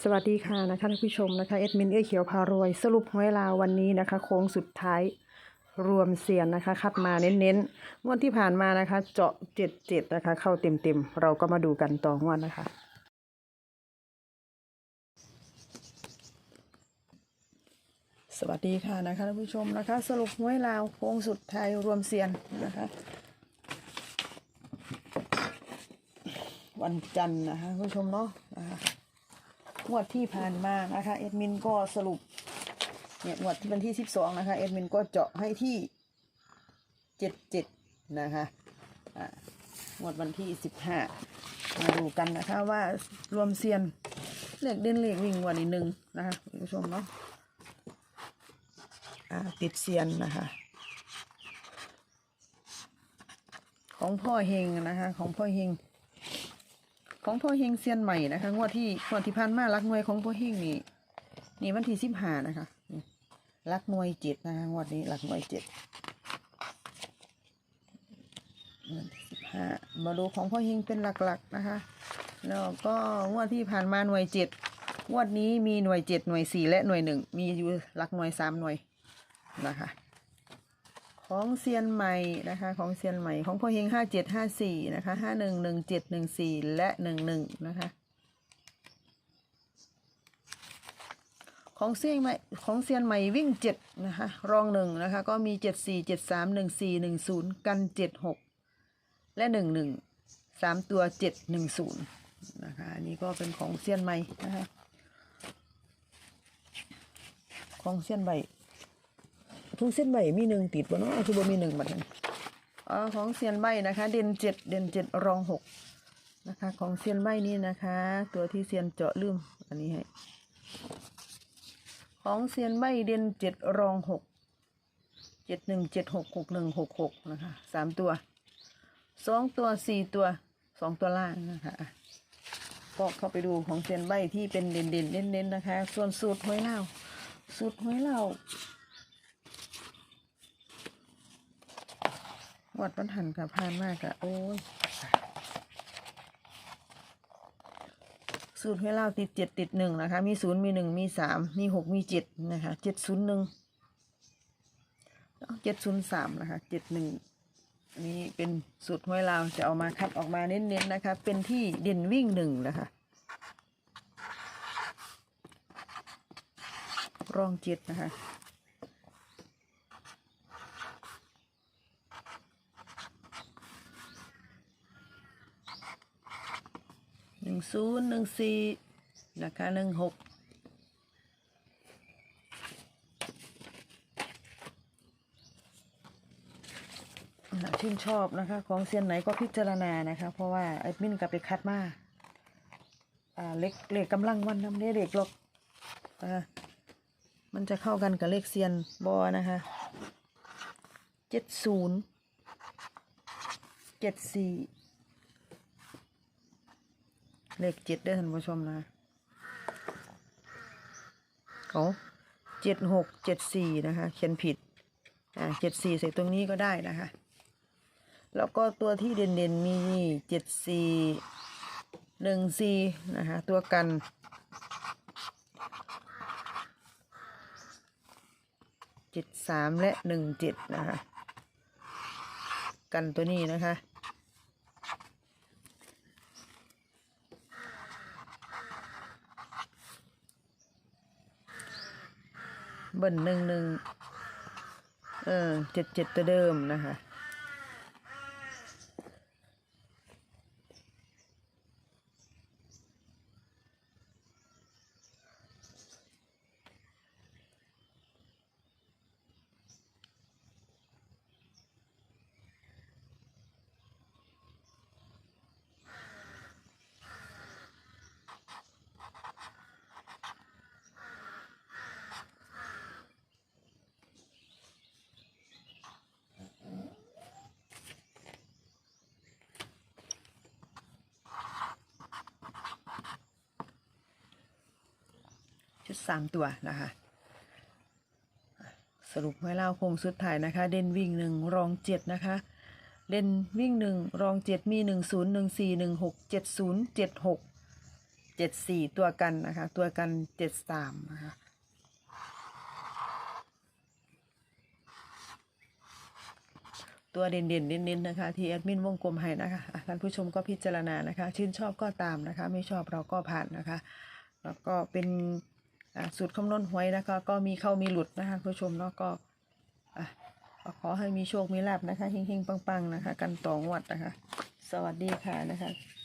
สวัสดีค่ะนะคะท่านผู้ชมนะคะเอ็ดมินเอื้อเขียวพารวย สรุปหวยลาววันนี้นะคะ โค้งสุดท้ายรวมเสียนนะคะ คัดมาเน้นๆงวดที่ผ่านมานะคะ เจาะเจ็ดเจ็ดนะคะ เข้าเต็มๆเราก็มาดูกันต่องวดนะคะ สวัสดีค่ะนะคะท่านผู้ชมนะคะ สรุปหวยลาวโค้งสุดท้ายรวมเสียนนะคะวันจันทร์นะคะท่านผู้ชมเนาะนะคะ งวดที่ผ่านมานะคะเอ็ดมินก็สรุปเนี่ยงวดที่วันที่สิบสองนะคะเอ็ดมินก็เจาะให้ที่เจ็ดเจ็ดนะคะอ่างวดวันที่สิบห้ามาดูกันนะคะว่ารวมเซียนเลขเด่นเลขวิ่งวันนี้หนึ่งนะคะคุณผู้ชมเนาะอ่าติดเซียนนะคะของพ่อเฮงนะคะของพ่อเฮง ของพ่อเฮงเซียนใหม่นะคะงวดที่งวดที่ผ่านมารักหน่วยของพ่อเฮงนี่นี่วันที่สิบห้านะคะนี่รักหน่วยเจ็ดนะคะงวดนี้รักหน่วยเจ็ดวันที่สิบห้ามาดูของพ่อเฮงเป็นหลักๆนะคะแล้วก็งวดที่ผ่านมาหน่วยเจ็ดงวดนี้มีหน่วยเจ็ดหน่วยสี่และหน่วยหนึ่งมีอยู่หลักหน่วยสามหน่วยนะคะ ของเซียนใหม่นะคะ ของเซียนใหม่ของพ่อเฮงห้าเจ็ดห้าสี่นะคะห้าหนึ่งหนึ่งเจ็ดหนึ่งสี่และหนึ่งหนึ่งนะคะของเซียนใหม่ของเซียนใหม่วิ่งเจ็ดนะคะรองหนึ่งนะคะก็มีเจ็ดสี่เจ็ดสามหนึ่งสี่หนึ่งศูนย์กันเจ็ดหกและหนึ่งหนึ่งสามตัวเจ็ดหนึ่งศูนย์นะคะอันนี้ก็เป็นของเซียนใหม่นะคะของเซียนใหม่ ทุกเส้นใบมีหนึ่งติดบ่เนาะคือบ่มีหนึ่งบัดนี้อ๋อของเซียนใบนะคะ เด่นเจ็ดเด่นเจ็ดรองหกนะคะ ของเซียนใบนี่นะคะ ตัวที่เซียนเจาะลืมอันนี้ให้ของเซียนใบเด่นเจ็ดรองหกเจ็ดหนึ่งเจ็ดหกหกหนึ่งหกหกนะคะสามตัวสองตัวสี่ตัวสองตัวล่างนะคะก็เข้าไปดูของเซียนใบที่เป็นเด่นเด่นเน้นๆนะคะ ส่วนสูตรหวยเล่าสูตรหวยเล่า วัดปันหันกับพานมากอะโอ้ยสูตรให้เราติดเจ็ดติดหนึ่งนะคะ มีศูนย์มีหนึ่งมีสามมีหกมีเจ็ดนะคะเจ็ดศูนย์หนึ่งเจ็ดศูนย์สามนะคะเจ็ดหนึ่งอันนี้เป็นสูตรห้วยลาวจะเอามาคัดออกมาเน้นๆนะคะ เป็นที่เด่นวิ่งหนึ่งนะคะ รองเจ็ดนะคะ หนึ่ง ศูนย์หนึ่งสี่นะคะหนึ่งหกชื่นชอบนะคะ ของเซียนไหนก็พิจารณานะคะ เพราะว่าไอ้มินกับไปคัดมาอ่าเล็กเล็กกำลังวันน้ำเนี้เล็กหรอกอ่ามันจะเข้ากันกับเลขเซียนบอนะคะเจ็ดศูนย์เจ็ดสี่ เลขเจ็ดได้ท่านผู้ชมนะโอ้เจ็ดหกเจ็ดสี่นะคะ เขียนผิด อ่าเจ็ดสี่ใส่ตรงนี้ก็ได้นะคะ แล้วก็ตัวที่เด่นๆมีเจ็ดสี่หนึ่งสี่นะคะ ตัวกันเจ็ดสามและหนึ่งเจ็ดนะคะ กันตัวนี้นะคะ เบิ้ลหนึ่งหนึ่งเออเจ็ดเจ็ดตัวเดิมนะคะ ชุดสามตัวนะคะ สรุปให้เล่าโคงสุดท้ายนะคะ เด่นวิ่งหนึ่งรองเจ็ดนะคะเด่นวิ่งหนึ่งรองเจ็ดมีหนึ่งศูนย์หนึ่งสี่หนึ่งหกเจ็ดศูนย์เจ็ดหกเจ็ดสี่ตัวกันนะคะ ตัวกันเจ็ดสามนะคะตัวเด่นๆเน้นๆนะคะที่แอดมินวงกลมให้นะคะท่านผู้ชมก็พิจารณานะคะ ชื่นชอบก็ตามนะคะ ไม่ชอบเราก็ผ่านนะคะ แล้วก็เป็น สูตรคำนวณหวยนะคะ ก็มีเข้ามีหลุดนะคะผู้ชมเนาะก็ขอให้มีโชคมีลาบนะคะเฮงๆปังๆนะคะ กันต่องวดนะคะ สวัสดีค่ะนะคะ